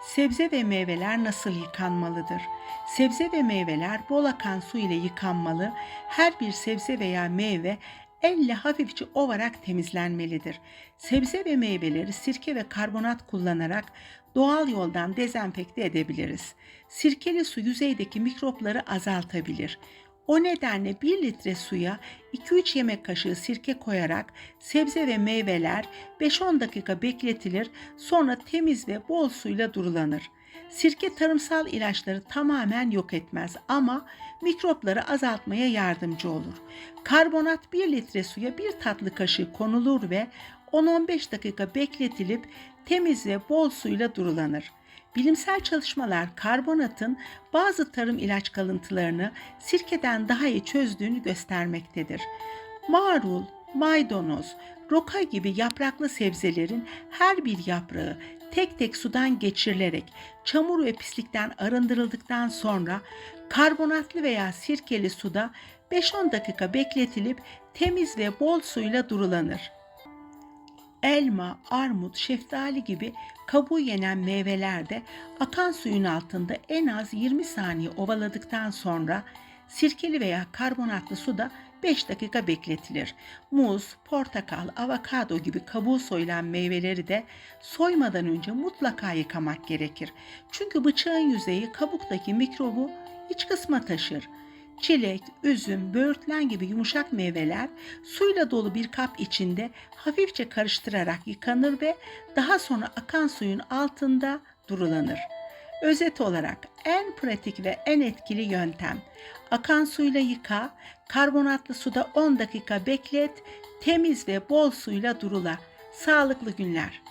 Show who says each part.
Speaker 1: Sebze ve meyveler nasıl yıkanmalıdır? Sebze ve meyveler bol akan su ile yıkanmalı. Her bir sebze veya meyve elle hafifçe ovarak temizlenmelidir. Sebze ve meyveleri sirke ve karbonat kullanarak doğal yoldan dezenfekte edebiliriz. Sirkeli su yüzeydeki mikropları azaltabilir. O nedenle 1 litre suya 2-3 yemek kaşığı sirke koyarak sebze ve meyveler 5-10 dakika bekletilir sonra temiz ve bol suyla durulanır. Sirke tarımsal ilaçları tamamen yok etmez ama mikropları azaltmaya yardımcı olur. Karbonat 1 litre suya 1 tatlı kaşığı konulur ve 10-15 dakika bekletilip temiz ve bol suyla durulanır. Bilimsel çalışmalar karbonatın bazı tarım ilaç kalıntılarını sirkeden daha iyi çözdüğünü göstermektedir. Marul, maydanoz, roka gibi yapraklı sebzelerin her bir yaprağı tek tek sudan geçirilerek çamur ve pislikten arındırıldıktan sonra karbonatlı veya sirkeli suda 5-10 dakika bekletilip temiz ve bol suyla durulanır. Elma, armut, şeftali gibi kabuğu yenen meyvelerde akan suyun altında en az 20 saniye ovaladıktan sonra sirkeli veya karbonatlı suda 5 dakika bekletilir. Muz, portakal, avokado gibi kabuğu soyulan meyveleri de soymadan önce mutlaka yıkamak gerekir. Çünkü bıçağın yüzeyi kabuktaki mikrobu iç kısma taşır. Çilek, üzüm, böğürtlen gibi yumuşak meyveler suyla dolu bir kap içinde hafifçe karıştırarak yıkanır ve daha sonra akan suyun altında durulanır. Özet olarak en pratik ve en etkili yöntem akan suyla yıka, karbonatlı suda 10 dakika beklet, temiz ve bol suyla durula. Sağlıklı günler.